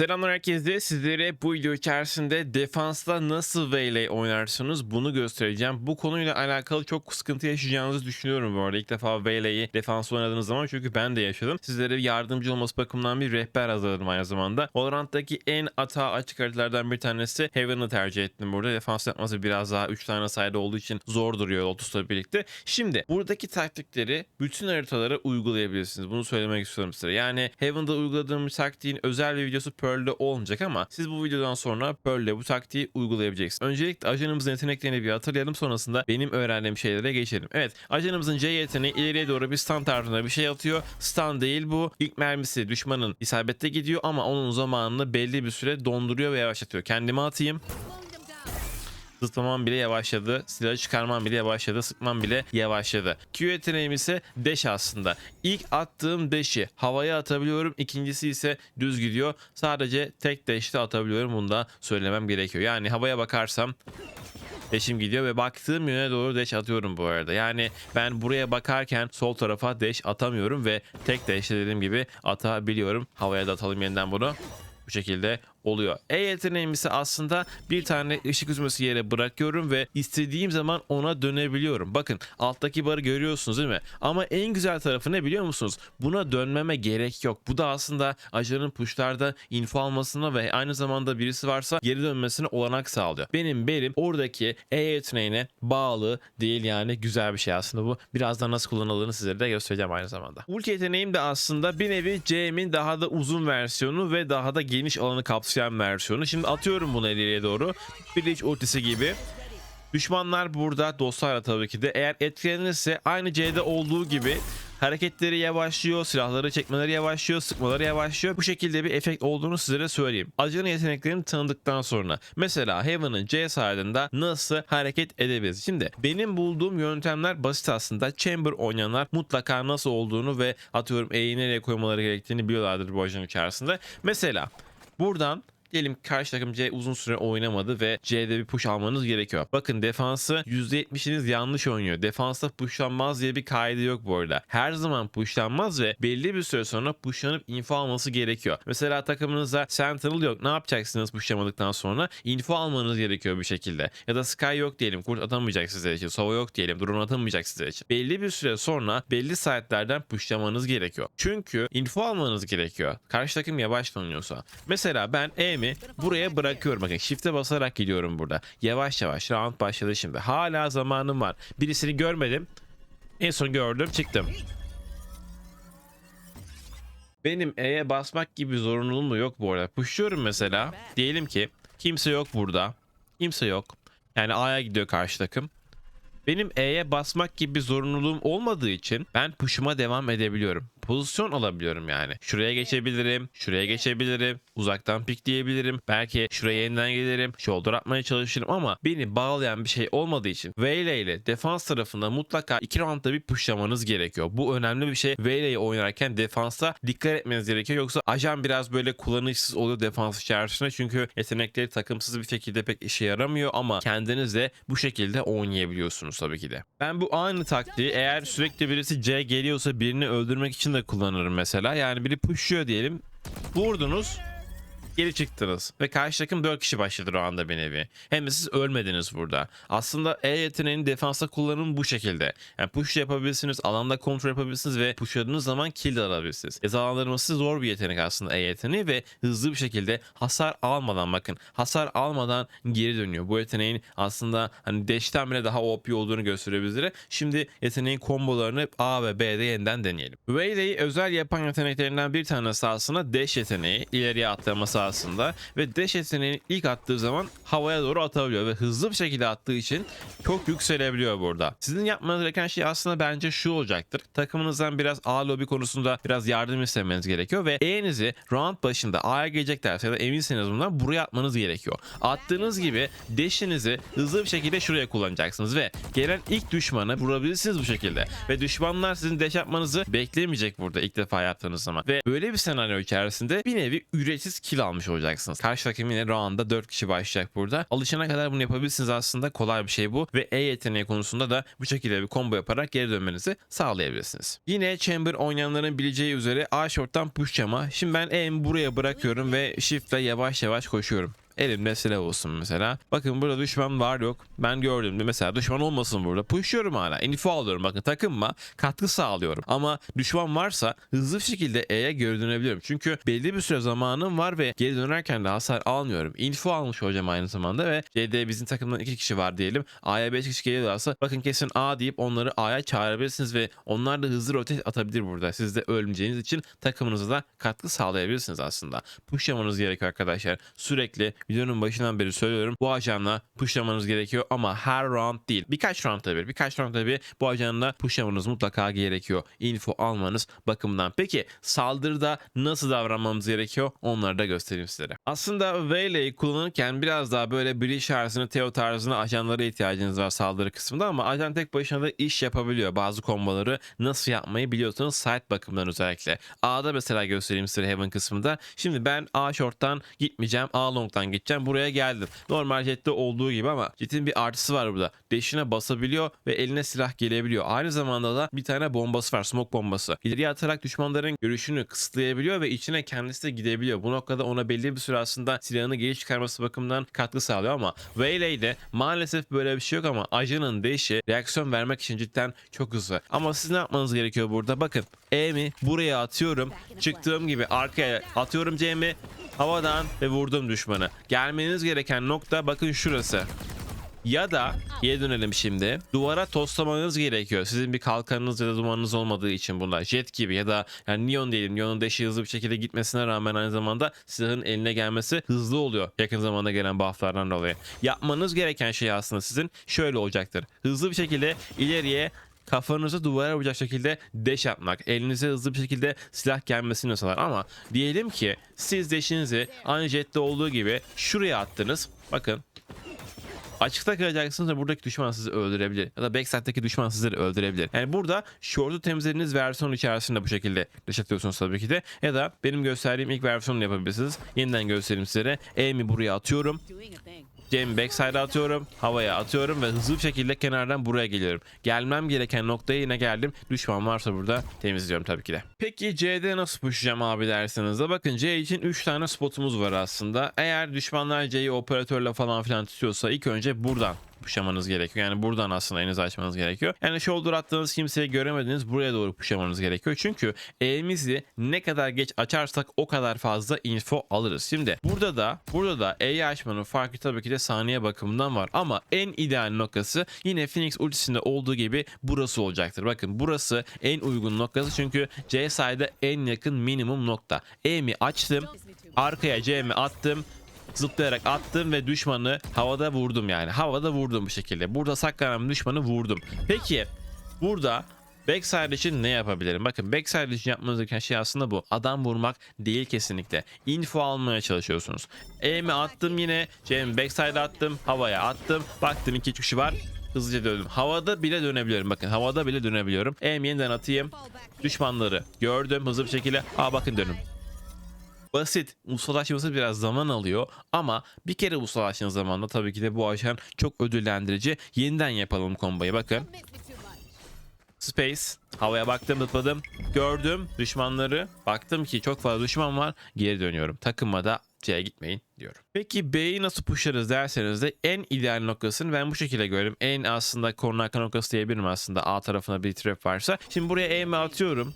Selamlar herkese. Sizlere bu video içerisinde defansta nasıl Veyle oynarsınız bunu göstereceğim. Bu konuyla alakalı çok sıkıntı yaşayacağınızı düşünüyorum bu arada. İlk defa Veyle'yi defans oynadığınız zaman çünkü ben de yaşadım. Sizlere yardımcı olması bakımından bir rehber hazırladım aynı zamanda. Valorant'taki en ata açık haritalardan bir tanesi Heaven'ı tercih ettim burada. Defans yapması biraz daha 3 tane sayede olduğu için zor duruyor Lotus'la birlikte. Şimdi buradaki taktikleri bütün haritalara uygulayabilirsiniz. Bunu söylemek istiyorum size. Yani Heaven'da uyguladığım taktiğin özel bir videosu Pearl'de olmayacak ama siz bu videodan sonra Pearl'de bu taktiği uygulayabileceksiniz. Öncelikle ajanımızın yeteneklerini bir hatırlayalım sonrasında benim öğrendiğim şeylere geçelim. Evet ajanımızın C yeteneği ileriye doğru bir stun tarzında bir şey atıyor. Stun değil bu. İlk mermisi düşmanın isabette gidiyor ama onun zamanını belli bir süre donduruyor ve yavaşlatıyor. Kendime atayım. Zıplamam bile yavaşladı. Silahı çıkarmam bile yavaşladı. Sıkmam bile yavaşladı. Q yeteneğim ise dash aslında. İlk attığım dash'i havaya atabiliyorum. İkincisi ise düz gidiyor. Sadece tek dash'te atabiliyorum. Bunu da söylemem gerekiyor. Yani havaya bakarsam Dash'im gidiyor ve baktığım yöne doğru dash atıyorum bu arada. Yani ben buraya bakarken sol tarafa dash atamıyorum ve tek dash'te dediğim gibi atabiliyorum. Havaya da atalım yeniden bunu. Bu şekilde oluyor. E yeteneğim ise aslında bir tane ışık hüzmesi yere bırakıyorum ve istediğim zaman ona dönebiliyorum. Bakın alttaki barı görüyorsunuz değil mi? Ama en güzel tarafı ne biliyor musunuz? Buna dönmeme gerek yok. Bu da aslında ajanın puşlarda info almasına ve aynı zamanda birisi varsa geri dönmesine olanak sağlıyor. Benim belim oradaki E yeteneğine bağlı değil yani güzel bir şey aslında bu. Birazdan nasıl kullanıldığını sizlere de göstereceğim aynı zamanda. Ulti yeteneğim de aslında bir nevi CM'in daha da uzun versiyonu ve daha da geniş alanı kapsayan versiyonu. Şimdi atıyorum bunu ileriye doğru. Breach ultisi gibi. Düşmanlar burada dostlarla tabii ki de eğer etkilenirse aynı C'de olduğu gibi hareketleri yavaşlıyor, silahları çekmeleri yavaşlıyor, sıkmaları yavaşlıyor. Bu şekilde bir efekt olduğunu sizlere söyleyeyim. Ajanın yeteneklerini tanıdıktan sonra mesela Heaven'ın C side'ında nasıl hareket edebiliriz? Şimdi benim bulduğum yöntemler basit aslında. Chamber oynayanlar mutlaka nasıl olduğunu ve atıyorum E'yi nereye koymaları gerektiğini biliyorlardır bu ajanın içerisinde. Mesela buradan Diyelim karşı takım C uzun süre oynamadı ve C'de bir push almanız gerekiyor. Bakın defansı %70'iniz yanlış oynuyor. Defansta pushlanmaz diye bir kaydı yok bu arada. Her zaman pushlanmaz ve belli bir süre sonra pushlanıp info alması gerekiyor. Mesela takımınızda Sentinel yok. Ne yapacaksınız pushlamadıktan sonra? Info almanız gerekiyor bir şekilde. Ya da Sky yok diyelim. Kurt atamayacak sizler için. Sova yok diyelim. Drone atamayacak sizler için. Belli bir süre sonra belli saatlerden pushlamanız gerekiyor. Çünkü info almanız gerekiyor. Karşı takım yavaş oynuyorsa. Mesela ben E'mi buraya bırakıyorum. Bakın shift'e basarak gidiyorum burada. Yavaş yavaş round başladı şimdi. Hala zamanım var. Birisini görmedim. En son gördüm çıktım. Benim E'ye basmak gibi zorunluluğum yok bu arada. Pushluyorum mesela. Diyelim ki kimse yok burada. Kimse yok. Yani A'ya gidiyor karşı takım. Benim E'ye basmak gibi bir zorunluluğum olmadığı için ben push'uma devam edebiliyorum. Pozisyon alabiliyorum yani. Şuraya geçebilirim, şuraya geçebilirim, uzaktan pikleyebilirim. Belki şuraya yeniden gelirim, shoulder atmaya çalışırım ama beni bağlayan bir şey olmadığı için Veyle ile defans tarafında mutlaka iki roundda bir pushlamanız gerekiyor. Bu önemli bir şey. Veyle'yi oynarken defansa dikkat etmeniz gerekiyor. Yoksa ajan biraz böyle kullanışsız oluyor defans içerisinde. Çünkü yetenekleri takımsız bir şekilde pek işe yaramıyor ama kendiniz de bu şekilde oynayabiliyorsunuz tabii ki de. Ben bu aynı taktiği eğer sürekli birisi C geliyorsa birini öldürmek için de kullanırım mesela. Yani biri pushluyor diyelim. Vurdunuz geri çıktınız ve karşı takım 4 kişi başladı o anda bir nevi. Hem de siz ölmediniz burada. Aslında E yeteneğinin defansa kullanımı bu şekilde. Yani push yapabilirsiniz, alanda kontrol yapabilirsiniz ve pushladığınız zaman kill de alabilirsiniz. Cezalandırması zor bir yetenek aslında E yeteneği ve hızlı bir şekilde hasar almadan bakın hasar almadan geri dönüyor. Bu yeteneğin aslında hani dash'ten bile daha OP olduğunu gösteriyor. Şimdi yeteneğin kombolarını A ve B'de yeniden deneyelim. Wayley'i özel yapan yeteneklerinden bir tanesi aslında dash yeteneği. ileriye atlaması aslında ve dash yeteneğini ilk attığı zaman havaya doğru atabiliyor ve hızlı bir şekilde attığı için çok yükselebiliyor burada. Sizin yapmanız gereken şey aslında bence şu olacaktır. Takımınızdan biraz A lobby konusunda biraz yardım istemeniz gerekiyor ve E'nizi round başında A'ya geleceklerse ya da eminseniz bundan buraya atmanız gerekiyor. Attığınız gibi dash'inizi hızlı bir şekilde şuraya kullanacaksınız ve gelen ilk düşmanı vurabilirsiniz bu şekilde. Ve düşmanlar sizin dash yapmanızı beklemeyecek burada ilk defa yaptığınız zaman. Ve böyle bir senaryo içerisinde bir nevi ücretsiz kill almış olacaksınız. Karşı takım yine roundda 4 kişi başlayacak burada. Alışana kadar bunu yapabilirsiniz aslında. Kolay bir şey bu. Ve E yeteneği konusunda da bu şekilde bir combo yaparak geri dönmenizi sağlayabilirsiniz. Yine Chamber oynayanların bileceği üzere A short'tan push yama. Şimdi ben E'mi buraya bırakıyorum ve shift'le yavaş yavaş koşuyorum. Elimde silah olsun mesela. Bakın burada düşman var yok. Ben gördüm mesela düşman olmasın burada. Pushluyorum hala. Info alıyorum. Bakın takımma katkı sağlıyorum. Ama düşman varsa hızlı bir şekilde E'ye geri dönebiliyorum. Çünkü belli bir süre zamanım var ve geri dönerken de hasar almıyorum. Info almış olacağım aynı zamanda ve CD bizim takımdan iki kişi var diyelim. A'ya 5 kişi geliyorlarsa bakın kesin A deyip onları A'ya çağırabilirsiniz ve onlar da hızlı rotate atabilir burada. Siz de ölmeyeceğiniz için takımınıza da katkı sağlayabilirsiniz aslında. Pushlamanız gerekiyor arkadaşlar. Sürekli videonun başından beri söylüyorum. Bu ajanla pushlamanız gerekiyor ama her round değil. Birkaç roundda bir. Birkaç roundda bir bu ajanla pushlamanız mutlaka gerekiyor. Info almanız bakımından. Peki saldırıda nasıl davranmamız gerekiyor? Onları da göstereyim sizlere. Aslında Veile'yi kullanırken biraz daha böyle Breach tarzını, Teo tarzını ajanlara ihtiyacınız var saldırı kısmında ama ajan tek başına da iş yapabiliyor. Bazı komboları nasıl yapmayı biliyorsanız site bakımından özellikle. A'da mesela göstereyim size Heaven kısmında. Şimdi ben A short'tan gitmeyeceğim. A long'tan gideceğim. Buraya geldim. Normal jette olduğu gibi ama jetin bir artısı var burada. Deşine basabiliyor ve eline silah gelebiliyor. Aynı zamanda da bir tane bombası var. Smoke bombası. İleriye atarak düşmanların görüşünü kısıtlayabiliyor ve içine kendisi de gidebiliyor. Bu noktada ona belli bir süre aslında silahını geri çıkarması bakımından katkı sağlıyor ama Wayley'de maalesef böyle bir şey yok ama ajanın deşi reaksiyon vermek için cidden çok hızlı. Ama siz ne yapmanız gerekiyor burada? Bakın E'mi buraya atıyorum. Çıktığım gibi arkaya atıyorum C'mi havadan ve vurdum düşmanı. Gelmeniz gereken nokta bakın şurası. Ya da geri dönelim şimdi. Duvara toslamanız gerekiyor. Sizin bir kalkanınız ya da dumanınız olmadığı için bunlar. Jet gibi ya da yani Neon diyelim. Neon'un deşi hızlı bir şekilde gitmesine rağmen aynı zamanda silahın eline gelmesi hızlı oluyor. Yakın zamanda gelen bufflardan dolayı. Yapmanız gereken şey aslında sizin şöyle olacaktır. Hızlı bir şekilde ileriye kafanızı duvara vuracak şekilde deş atmak. Elinize hızlı bir şekilde silah gelmesini sağlar. Ama diyelim ki siz deşinizi aynı jette olduğu gibi şuraya attınız. Bakın Açıkta kalacaksınız ve buradaki düşman sizi öldürebilir. Ya da backside'daki düşman sizleri öldürebilir. Yani burada short'u temizlediğiniz versiyon içerisinde bu şekilde dış atıyorsunuz tabii ki de. Ya da benim gösterdiğim ilk versiyonu yapabilirsiniz. Yeniden göstereyim sizlere. Aim'i buraya atıyorum. Cem backside'a atıyorum. Havaya atıyorum ve hızlı bir şekilde kenardan buraya geliyorum. Gelmem gereken noktaya yine geldim. Düşman varsa burada temizliyorum tabii ki de. Peki C'de nasıl pushlayacağım abi derseniz de bakın C için 3 tane spotumuz var aslında. Eğer düşmanlar C'yi operatörle falan filan tutuyorsa ilk önce buradan pushlamanız gerekiyor. Yani buradan aslında elinizi açmanız gerekiyor. Yani shoulder attığınız kimseyi göremediniz buraya doğru pushlamanız gerekiyor. Çünkü elimizi ne kadar geç açarsak o kadar fazla info alırız. Şimdi burada da burada da E'yi açmanın farkı tabii ki de saniye bakımından var. Ama en ideal noktası yine Phoenix ultisinde olduğu gibi burası olacaktır. Bakın burası en uygun noktası çünkü C side'a en yakın minimum nokta. E'mi açtım. Arkaya C'mi attım zıplayarak attım ve düşmanı havada vurdum yani. Havada vurdum bu şekilde. Burada saklanan düşmanı vurdum. Peki burada Backside için ne yapabilirim? Bakın backside için yapmanız gereken şey aslında bu. Adam vurmak değil kesinlikle. Info almaya çalışıyorsunuz. Aim'i attım yine. Cem backside attım. Havaya attım. Baktım iki kişi var. Hızlıca döndüm. Havada bile dönebiliyorum. Bakın havada bile dönebiliyorum. Aim yeniden atayım. Düşmanları gördüm hızlı bir şekilde. Aa bakın dönüm basit. Ustalaşması biraz zaman alıyor ama bir kere ustalaştığınız zaman da tabii ki de bu ajan çok ödüllendirici. Yeniden yapalım kombayı bakın. Space. Havaya baktım zıpladım. Gördüm düşmanları. Baktım ki çok fazla düşman var. Geri dönüyorum. Takıma da C'ye gitmeyin diyorum. Peki B'yi nasıl pushlarız derseniz de en ideal noktasını ben bu şekilde görüyorum. En aslında korun arka noktası diyebilirim aslında A tarafına bir trap varsa. Şimdi buraya E'mi atıyorum.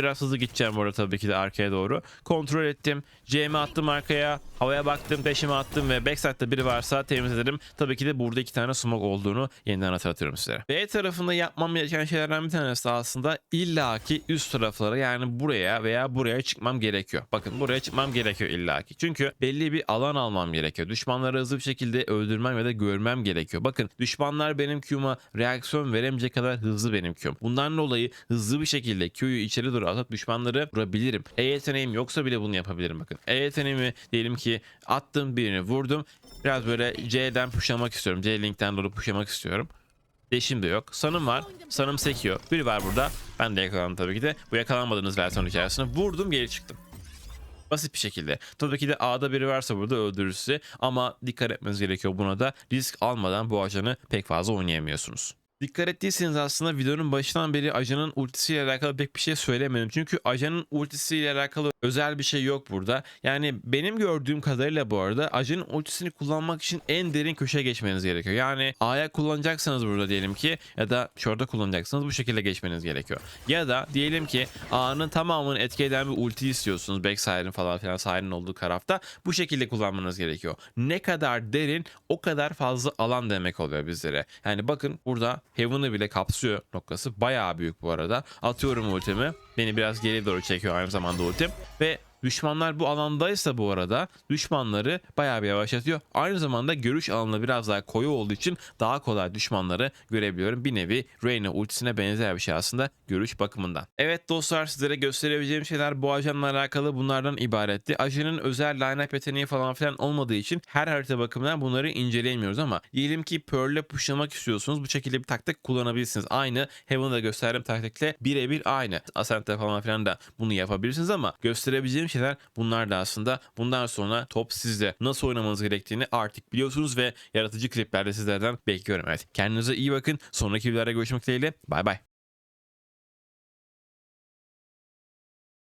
Biraz hızlı gideceğim burada tabii ki de arkaya doğru. Kontrol ettim. C'mi attım arkaya. Havaya baktım. Peşime attım ve backside'da biri varsa temizledim. Tabii ki de burada iki tane smoke olduğunu yeniden hatırlatıyorum sizlere. B tarafında yapmam gereken şeylerden bir tanesi aslında illaki üst taraflara yani buraya veya buraya çıkmam gerekiyor. Bakın buraya çıkmam gerekiyor illaki. Çünkü belli bir alan almam gerekiyor. Düşmanları hızlı bir şekilde öldürmem ya da görmem gerekiyor. Bakın düşmanlar benim Q'ma reaksiyon veremeyecek kadar hızlı benim Q'm. Bundan dolayı hızlı bir şekilde Q'yu içeri doğru atıp düşmanları vurabilirim. E yeteneğim yoksa bile bunu yapabilirim bakın. E yeteneğimi diyelim ki attım birini vurdum. Biraz böyle C'den pushlamak istiyorum. C linkten doğru pushlamak istiyorum. Deşim de yok. Sanım var. Sanım sekiyor. Biri var burada. Ben de yakalandım tabii ki de. Bu yakalanmadığınız versiyon içerisinde vurdum geri çıktım. Basit bir şekilde. Tabii ki de A'da biri varsa burada öldürür ama dikkat etmeniz gerekiyor buna da. Risk almadan bu ajanı pek fazla oynayamıyorsunuz. Dikkat ettiyseniz aslında videonun başından beri ajanın ultisiyle alakalı pek bir şey söylemedim. Çünkü ajanın ultisiyle alakalı özel bir şey yok burada. Yani benim gördüğüm kadarıyla bu arada ajanın ultisini kullanmak için en derin köşeye geçmeniz gerekiyor. Yani A'ya kullanacaksanız burada diyelim ki ya da şurada kullanacaksanız bu şekilde geçmeniz gerekiyor. Ya da diyelim ki A'nın tamamını etki eden bir ulti istiyorsunuz. Backside'ın falan filan side'ın olduğu tarafta. Bu şekilde kullanmanız gerekiyor. Ne kadar derin o kadar fazla alan demek oluyor bizlere. Yani bakın burada Heaven'ı bile kapsıyor noktası. Bayağı büyük bu arada. Atıyorum ultimi. Beni biraz geri doğru çekiyor aynı zamanda ultim. Ve Düşmanlar bu alandaysa bu arada düşmanları bayağı bir yavaşlatıyor. Aynı zamanda görüş alanı biraz daha koyu olduğu için daha kolay düşmanları görebiliyorum. Bir nevi Reyna ultisine benzer bir şey aslında görüş bakımından. Evet dostlar sizlere gösterebileceğim şeyler bu ajanla alakalı bunlardan ibaretti. Ajanın özel line-up yeteneği falan filan olmadığı için her harita bakımından bunları inceleyemiyoruz ama diyelim ki Pearl'le pushlamak istiyorsunuz. Bu şekilde bir taktik kullanabilirsiniz. Aynı Heaven'da gösterdiğim taktikle birebir aynı. Ascent'te falan filan da bunu yapabilirsiniz ama gösterebileceğim şeyler bunlar da aslında. Bundan sonra top sizde. Nasıl oynamanız gerektiğini artık biliyorsunuz ve yaratıcı kliplerde sizlerden bekliyorum. Evet kendinize iyi bakın. Sonraki videolarda görüşmek dileğiyle. Bay bay.